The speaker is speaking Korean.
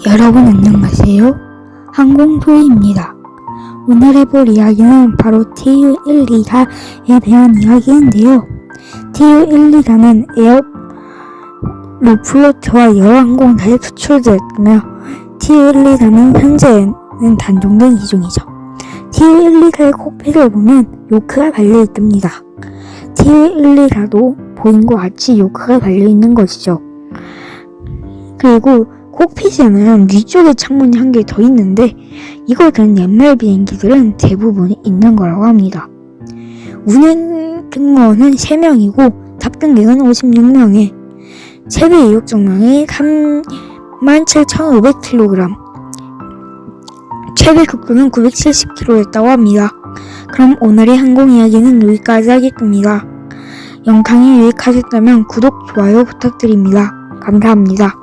여러분 안녕하세요. 항공소입니다. 오늘 해볼 이야기는 바로 TU-12가에 대한 이야기인데요. TU-12가는 에어 로플로트와 여러 항공사에 수출되었으며 TU-12가는 현재는 단종된 기종이죠. TU-12가의 콕핏을 보면 요크가 달려있답니다. TU-12가도 보인과 같이 요크가 달려있는 것이죠. 그리고 콕핏에는 위쪽에 창문이 한 개 더 있는데 이것은 옛날 비행기들은 대부분 있는 거라고 합니다. 운행 승무원은 3명이고 탑승객은 56명에 최대 이륙重量이 37,500kg 최대 급격은 970km였다고 합니다. 그럼 오늘의 항공 이야기는 여기까지 하겠습니다. 영상이 유익하셨다면 구독, 좋아요 부탁드립니다. 감사합니다.